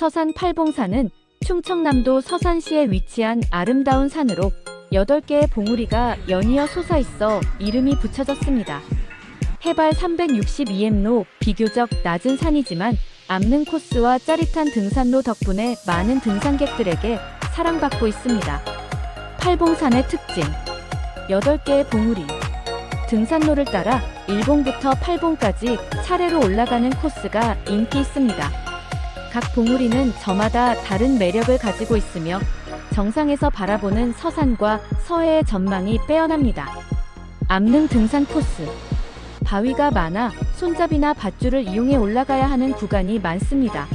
서산 팔봉산은 충청남도 서산시에 위치한 아름다운 산으로 8개의 봉우리가 연이어 솟아있어 이름이 붙여졌습니다. 해발 362m로 비교적 낮은 산이지만 암릉 코스와 짜릿한 등산로 덕분에 많은 등산객들에게 사랑받고 있습니다. 팔봉산의 특징 8개의 봉우리 등산로를 따라 일봉부터 팔봉까지 차례로 올라가는 코스가 인기 있습니다. 각 봉우리는 저마다 다른 매력을 가지고 있으며 정상에서 바라보는 서산과 서해의 전망이 빼어납니다. 암릉 등산 코스 바위가 많아 손잡이나 밧줄을 이용해 올라가야 하는 구간이 많습니다.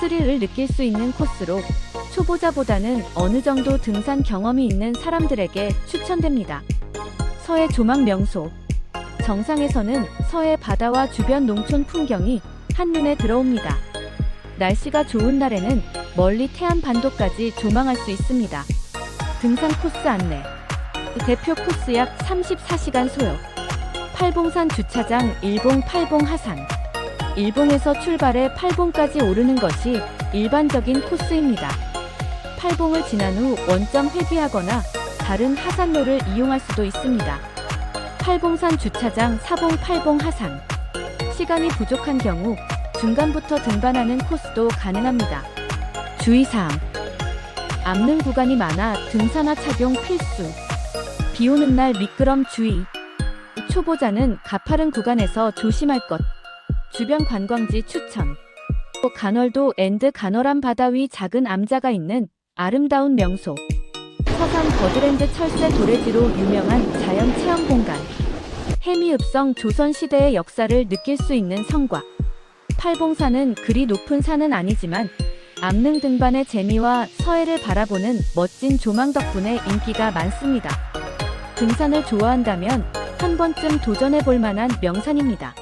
스릴을 느낄 수 있는 코스로 초보자보다는 어느 정도 등산 경험이 있는 사람들에게 추천됩니다. 서해 조망 명소 정상에서는 서해 바다와 주변 농촌 풍경이 한눈에 들어옵니다. 날씨가 좋은 날에는 멀리 태안 반도까지 조망할 수 있습니다. 등산 코스 안내 대표 코스 약 34시간 소요 팔봉산 주차장 일봉 팔봉 하산 일봉에서 출발해 팔봉까지 오르는 것이 일반적인 코스입니다. 팔봉을 지난 후 원점 회귀하거나 다른 하산로를 이용할 수도 있습니다. 팔봉산 주차장 사봉 팔봉 하산 시간이 부족한 경우 중간부터 등반하는 코스도 가능합니다. 주의사항. 암릉 구간이 많아 등산화 착용 필수. 비 오는 날 미끄럼 주의. 초보자는 가파른 구간에서 조심할 것. 주변 관광지 추천. 또 간월도 앤드 간월암 바다 위 작은 암자가 있는 아름다운 명소. 서산 버드랜드 철새 도래지로 유명한 자연 체험 공간. 해미읍성 조선시대의 역사를 느낄 수 있는 성곽 팔봉산은 그리 높은 산은 아니지만 암릉 등반의 재미와 서해를 바라보는 멋진 조망 덕분에 인기가 많습니다. 등산을 좋아한다면 한 번쯤 도전해 볼 만한 명산입니다.